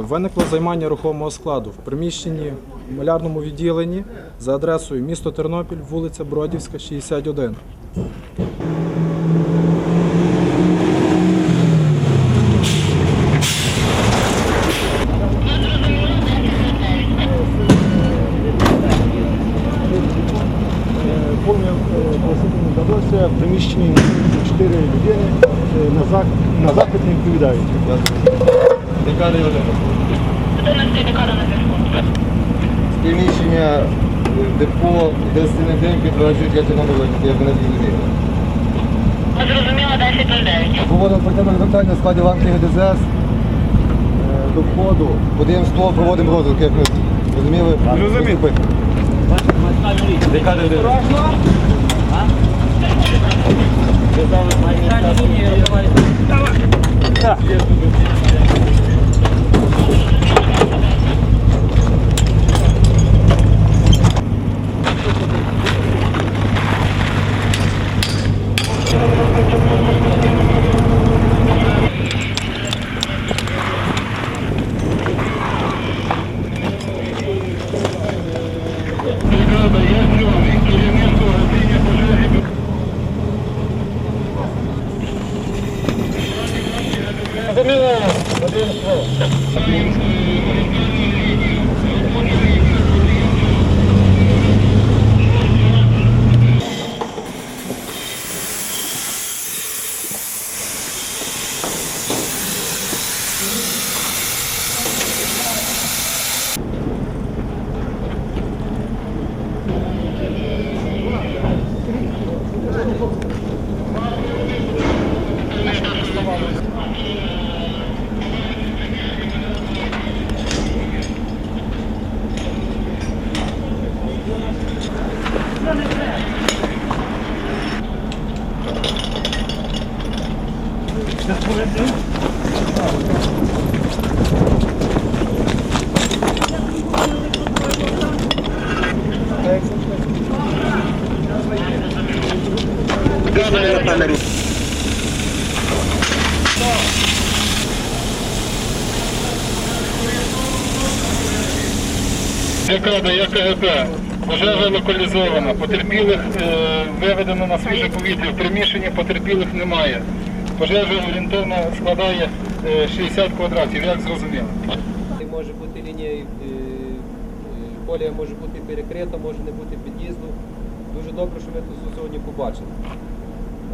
Виникло займання рухомого складу в приміщенні в малярному відділенні за адресою місто Тернопіль, вулиця Бродівська, 61. Повне просити вдалося в приміщенні 4 людини е, на, не відповідають. Один. З приміщення е, депо, де стіни день підтверджують, я це номер я б не зрозумів. Зрозуміло, 10.09. Проводимо оперативне звертання на складі ланки ГДЗС е, до входу. Подивимо ствол, проводимо розвиток, як ми розуміли? Розумів. Декади один. Декада, я КГП. Пожежа локалізована. Потерпілих е, виведено на свіже повітря. В приміщенні потерпілих немає. Пожежа орієнтовно складає е, 60 квадратів, як зрозуміло. Може бути лінія, е, е, колія може бути перекрита, може не бути під'їзду. Дуже добре, що ми тут сьогодні побачили.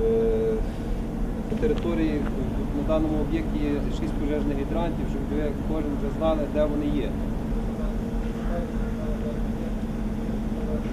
Е, На території е, на даному об'єкті є шість пожежних гідрантів, щоб кожен вже знали, де вони є.